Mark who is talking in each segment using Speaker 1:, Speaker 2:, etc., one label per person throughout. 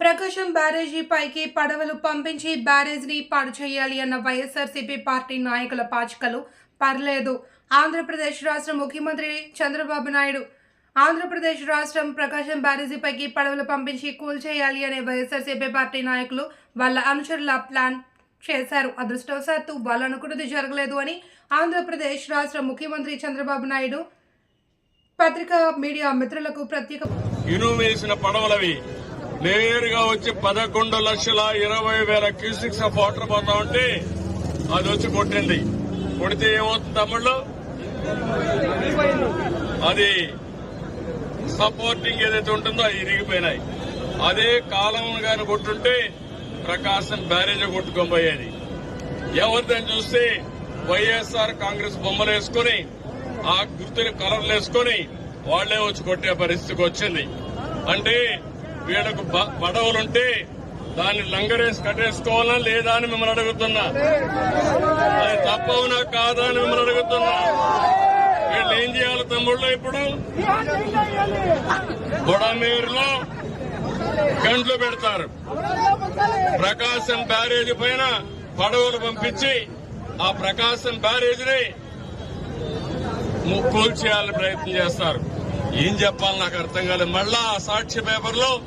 Speaker 1: ప్రకాశం బ్యారేజీ పైకి పడవలు పంపించి బ్యారేజీని పాడు చేయాలి అన్న వైఎస్ఆర్సీపీ పార్టీ నాయకుల పాచికలు పర్లేదు. ఆంధ్రప్రదేశ్ రాష్ట్ర ముఖ్యమంత్రి చంద్రబాబు నాయుడు ఆంధ్రప్రదేశ్ రాష్ట్రం ప్రకాశం బ్యారేజీపైకి పడవలు పంపించి కూల్చేయాలి అనే వైఎస్ఆర్సీపీ పార్టీ నాయకులు వాళ్ళ అనుచరుల ప్లాన్ చేశారు. అదృష్టవశాత్తు వాళ్ళనుకున్నది జరగలేదు అని ఆంధ్రప్రదేశ్ రాష్ట్ర ముఖ్యమంత్రి చంద్రబాబు నాయుడు పత్రికా మీడియా మిత్రులకు ప్రత్యేక
Speaker 2: ఇనుము పడవలవి నేరుగా వచ్చి పదకొండు లక్షల ఇరవై వేల క్యూసిక్స్ ఆఫ్ వాటర్ పోతా ఉంటే అది వచ్చి కొట్టింది. కొడితే ఏమవుతుంది తమ్ముళ్ళు? అది సపోర్టింగ్ ఏదైతే ఉంటుందో అది ఇరిగిపోయినాయి. అదే కాలం గాని కొట్టుంటే ప్రకాశం బ్యారేజ్ కొట్టుకోబోయేది ఎవరిదని చూస్తే వైఎస్ఆర్ కాంగ్రెస్ బొమ్మలు వేసుకుని ఆ గుర్తుని కలర్లు వేసుకుని వాళ్ళే వచ్చి కొట్టే పరిస్థితికి వచ్చింది. అంటే వీళ్ళకు బ- పడవలుంటే దాన్ని లంగరేసి కట్టేసుకోవాలా లేదా అని మిమ్మల్ని అడుగుతున్నా. అది తప్పవునా కాదా అని మిమ్మల్ని అడుగుతున్నా. వీళ్ళు ఏం చేయాలి తమ్ముళ్ళు ఇప్పుడు? బుడమేరులో గంట్లు పెడతారు. ప్రకాశం బ్యారేజ్ పైన పడవలు పంపించి ఆ ప్రకాశం బ్యారేజ్ని కూల్చేయాలని ప్రయత్నం చేస్తారు. ఏం చెప్పాలి నాకు అర్థం కాలేదు. మళ్ళా ఆ సాక్షి పేపర్లో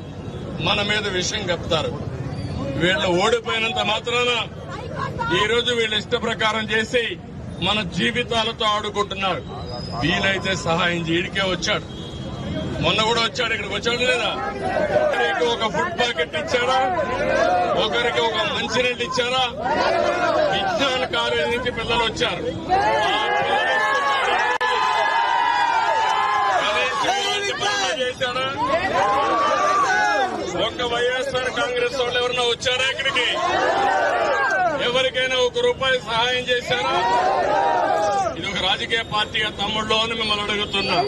Speaker 2: మన మీద విషయం చెప్తారు. వీళ్ళు ఓడిపోయినంత మాత్రాన ఈరోజు వీళ్ళు ఇష్ట ప్రకారం చేసి మన జీవితాలతో ఆడుకుంటున్నారు. వీలైతే సహాయం చేయడికే వచ్చాడు. మొన్న కూడా వచ్చాడు. ఇక్కడికి వచ్చాడు లేదా? ఒకరికి ఒక ఫుడ్ ప్యాకెట్ ఇచ్చారా? ఒకరికి ఒక మంచినీళ్ళు ఇచ్చారా? విజ్ఞాన కాలేజీ నుంచి పిల్లలు వచ్చారు ఆ పిల్లలు కనీసం ఇలాంటి పనులు చేశారా ఒక్క వైఎస్ఆర్ కాంగ్రెస్ వాళ్ళు ఎవరన్నా వచ్చారా ఇక్కడికి? ఎవరికైనా ఒక రూపాయి సహాయం చేశారా? ఇది ఒక రాజకీయ పార్టీగా తమ్ముళ్ళు అని మిమ్మల్ని అడుగుతున్నా.